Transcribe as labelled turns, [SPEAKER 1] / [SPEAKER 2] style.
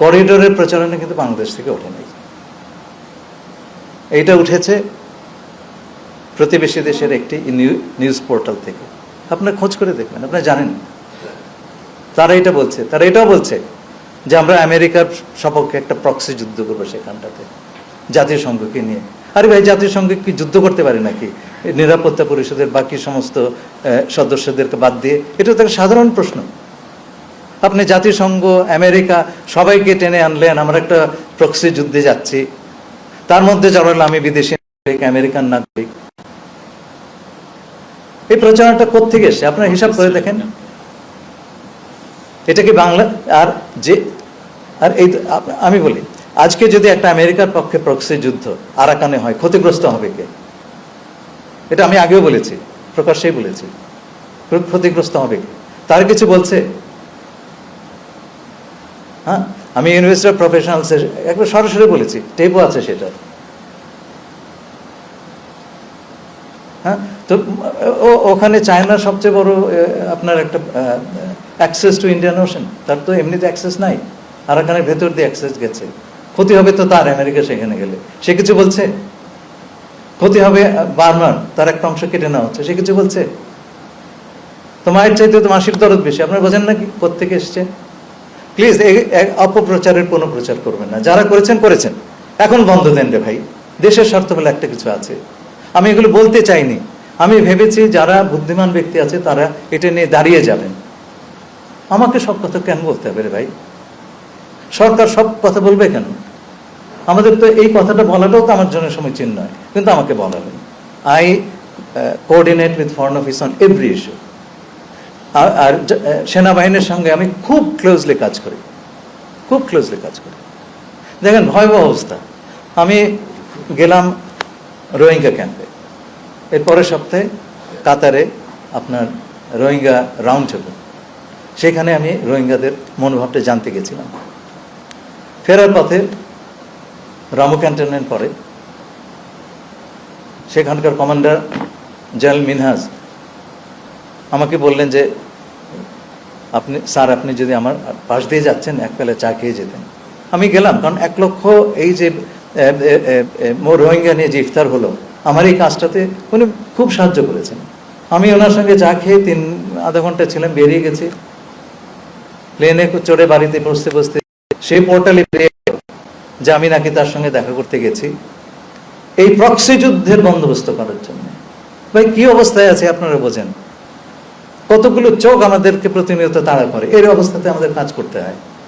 [SPEAKER 1] করিডোরের প্রচারণা কিন্তু বাংলাদেশ থেকে ওঠে নাই। এইটা উঠেছে প্রতিবেশী দেশের একটি নিউজ পোর্টাল থেকে। আপনার খোঁজ করে দেখবেন, আপনারা জানেন। তারা এটা বলছে, তারা এটাও বলছে যে আমরা আমেরিকার সপক্ষে একটা প্রক্সি যুদ্ধ করব সেখানটাতে, জাতীয় সংঘকে নিয়ে। আরে ভাই, জাতীয় সংঘ কি যুদ্ধ করতে পারে নাকি? নিরাপত্তা পরিষদের বাকি সমস্ত সদস্যদেরকে বাদ দিয়ে, এটা তো একটা সাধারণ প্রশ্ন। আপনি জাতিসংঘ, আমেরিকা, সবাইকে টেনে আনলেন, আমরা একটা প্রক্সি যুদ্ধে যাচ্ছি। তার মধ্যে জড়ালো আমি বিদেশি নাগরিক, আমেরিকান নাগরিক। এই প্রচারণাটা কোথেকে এসছে? আপনার হিসাব করে দেখেন। এটা কি বাংলা? আর যে, আর এই আমি বলি, আজকে যদি একটা আমেরিকার পক্ষে প্রক্সি যুদ্ধ আরাকানে হয়, ক্ষতিগ্রস্ত হবে কে? এটা আমি আগেও বলেছি, প্রকাশ্যেই বলেছি। ক্ষ- ক্ষতিগ্রস্ত হবে কে? তার কিছু বলছে? হ্যাঁ আমি ইউনিভার্সিটি অফ প্রফেশনালসের একবার সরাসরি বলেছি টেপও আছে সেটা হ্যাঁ তো ওখানে চায়নার সবচেয়ে বড় আপনার একটা অ্যাক্সেস টু ইন্ডিয়ান ওশন তার তো এমনিতে অ্যাক্সেস নাই, আর আরাকানের ভেতর দিয়ে অ্যাক্সেস গেছে। ক্ষতি হবে তো তার, আমেরিকা সেখানে গেলে। সে কিছু বলছে? ক্ষতি হবে বার্মার, তার একটা অংশ কেটে নেওয়া হচ্ছে, সে কিছু বলছে? তো চাইতে তো মাসির দরদ বেশি, আপনারা বোঝেন নাকি কোথেকে এসছে? প্লিজ অপপ্রচারের কোনো প্রচার করবেন না। যারা করেছেন করেছেন। এখন বন্ধ দেন রে ভাই। দেশের স্বার্থ বলে একটা কিছু আছে। আমি এগুলো বলতে চাইনি। আমি ভেবেছি যারা বুদ্ধিমান ব্যক্তি আছে, তারা এটা নিয়ে দাঁড়িয়ে যাবেন। আমাকে সব কথা কেন বলতে হবে রে ভাই? সরকার সব কথা বলবে কেন? আমাদের তো এই কথাটা বলাটাও তো আমার জন্য সমীচীন নয় কিন্তু আমাকে বলাবেন। I coordinate with foreign office on every issue আর আর সেনাবাহিনীর সঙ্গে আমি খুব ক্লোজলি কাজ করি। খুব ক্লোজলি কাজ করি। দেখেন, ভয়াবহ অবস্থা। আমি গেলাম রোহিঙ্গা ক্যাম্পে এর পরের সপ্তাহে কাতারে আপনার রোহিঙ্গা রাউন্ড টেবল সেখানে আমি রোহিঙ্গাদের মনোভাবটা জানতে গেছিলাম। ফেরার পথে রামু ক্যান্টনমেন্ট পরে সেখানকার কমান্ডার জেনারেল মিনহাজ আমাকে বললেন যে আপনি, স্যার, আপনি যদি আমার পাশ দিয়ে যাচ্ছেন, এক বেলা চা খেয়ে যেতেন। আমি গেলাম, কারণ এক লক্ষ এই যে রোহিঙ্গা নিয়ে যে ইফতার হলো, আমার এই কাজটাতে উনি খুব সাহায্য করেছেন। আমি ওনার সঙ্গে চা খেয়ে তিন, আধা ঘণ্টা ছিলাম, বেরিয়ে গেছি। প্লেনে চড়ে বাড়িতে বসতে বসতে সেই পোর্টালে বেরিয়ে যে আমি নাকি তার সঙ্গে দেখা করতে গেছি, এই প্রক্সি যুদ্ধের বন্দোবস্ত করার জন্য। ভাই, কি অবস্থায় আছে আপনারা বোঝেন? কতগুলো চোখ আমাদেরকে প্রতিনিয়ত তাড়া করে? এর অবস্থাতে আমাদের কাজ করতে হয়।